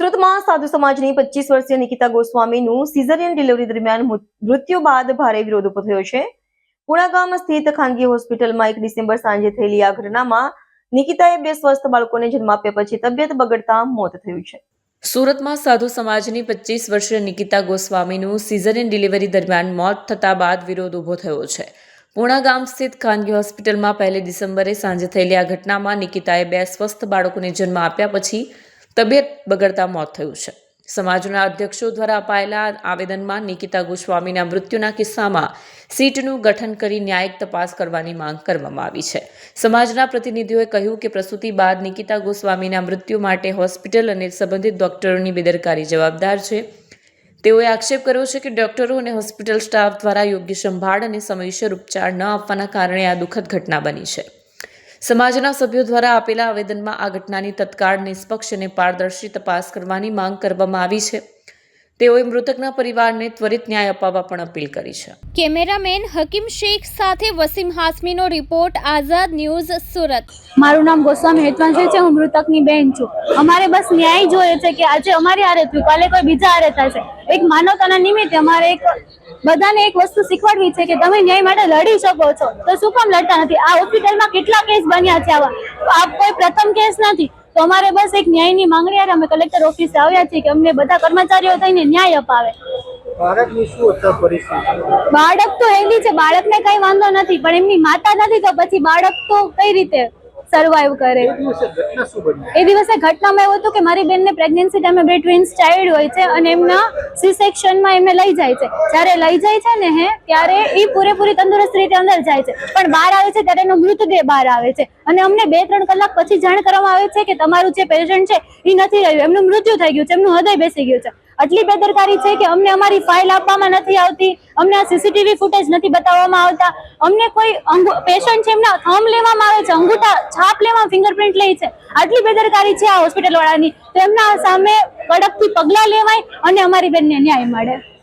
સુરતમાં સાધુ સમાજની પચીસ વર્ષીય નિકિતા ગોસ્વામીનું સિઝરિયન ડિલિવરી દરમિયાન મૃત્યુ બાદ ભારે વિરોધ ઊભો થયો છે. પુણા ગામ સ્થિત ખાનગી હોસ્પિટલમાં એક ડિસેમ્બર સાંજે થયેલી આ ઘટનામાં નિકિતાએ બે સ્વસ્થ બાળકોને જન્મ આપ્યા પછી તબિયત બગડતા મોત થયું છે. સુરતમાં સાધુ સમાજની પચીસ વર્ષીય નિકિતા ગોસ્વામીનું સિઝરિયન ડિલિવરી દરમિયાન મોત થતા બાદ વિરોધ ઊભો થયો છે. પૂણા ગામ સ્થિત ખાનગી હોસ્પિટલમાં પહેલી ડિસેમ્બરે સાંજે થયેલી આ ઘટનામાં નિકિતાએ બે સ્વસ્થ બાળકોને જન્મ આપ્યા પછી તબિયત બગડતા મોત થયું છે. સમાજના અધ્યક્ષો દ્વારા અપાયેલા આવેદનમાં નિકિતા ગોસ્વામીના મૃત્યુના કિસ્સામાં સીટનું ગઠન કરી ન્યાયિક તપાસ કરવાની માંગ કરવામાં આવી છે. સમાજના પ્રતિનિધિઓએ કહ્યું કે પ્રસૂતિ બાદ નિકિતા ગોસ્વામીના મૃત્યુ માટે હોસ્પિટલ અને સંબંધિત ડોક્ટરોની બેદરકારી જવાબદાર છે. તેઓએ આક્ષેપ કર્યો છે કે ડોક્ટરો અને હોસ્પિટલ સ્ટાફ દ્વારા યોગ્ય સંભાળ અને સમયસર ઉપચાર ન આપવાના કારણે આ દુઃખદ ઘટના બની છે. સમાજના સભ્યો દ્વારા આપેલા આવેદનમાં આ ઘટનાની તત્કાળ નિષ્પક્ષ અને પારદર્શી તપાસ કરવાની માંગ કરવામાં આવી છે. તેઓએ મૃતકના પરિવારને ત્વરિત ન્યાય અપાવવા પણ અપીલ કરી છે. કેમેરામેન હકીમ શેખ સાથે વસીમ હાસમીનો રિપોર્ટ આઝાદ ન્યૂઝ સુરત. મારું નામ ગોસ્વામી હેતવાંશી છે હું મૃતકની બહેન છું. અમારે બસ ન્યાય જોઈએ છે કે આજે અમારી હારે થયું કાલે કોઈ બીજા હારે થશે. એક માનવતાના નિમિત્તે અમારે એક બધાને એક વસ્તુ શીખવાડવી છે કે તમે ન્યાય માટે લડી શકો છો. તો શું કામ લડતા નથી? આ હોસ્પિટલમાં કેટલા કેસ બન્યા છે આવા? આ કોઈ પ્રથમ કેસ નથી. તો અમારે બસ એક ન્યાયની માંગણી હારે અમે કલેક્ટર ઓફિસે આવ્યા છીએ કે અમને બધા કર્મચારીઓ થઈને ન્યાય અપાવે. બાળક તો હેલ્ધી છે બાળકને કઈ વાંધો નથી પણ એમની માતા નથી તો પછી બાળક તો કઈ રીતે સર્વાઈવ કરે? એ દિવસે ઘટનામાં એવું હતું કે મારી બેનને પ્રેગ્નન્સી ટાઈમે બે ટ્વિન્સ ચાઇલ્ડ હોય છે અને એમના સી સેક્શનમાં એમને લઈ જાય છે. જ્યારે લઈ જાય છે ને હે ત્યારે એ પૂરેપૂરી તંદુરસ્ત રીતે અંદર જાય છે. પણ બહાર આવે છે ત્યારે એનો મૃતદેહ બહાર આવે છે. અને અમને બે, ત્રણ કલાક પછી જાણ કરવામાં આવે છે કે તમારું જે પેશન્ટ છે એ નથી રહ્યું. એમનું મૃત્યુ થઈ ગયું છે, એમનું હૃદય બેસી ગયું છે. આટલી બેદરકારી છે કે અમને અમારી ફાઇલ આપવામાં નથી આવતી, અમને આ સીસીટીવી ફૂટેજ નથી બતાવવામાં આવતા. અમને કોઈ પેશન્ટ છે, એમના થમ લેવામાં આવે છે, અંગૂઠા છાપ લેવા ફિંગરપ્રિન્ટ લે છે. આટલી બેદરકારી છે આ હોસ્પિટલ વાળાની. તો એમના સામે કડકથી પગલાં લેવાય અને અમારી બેનને ન્યાય મળે.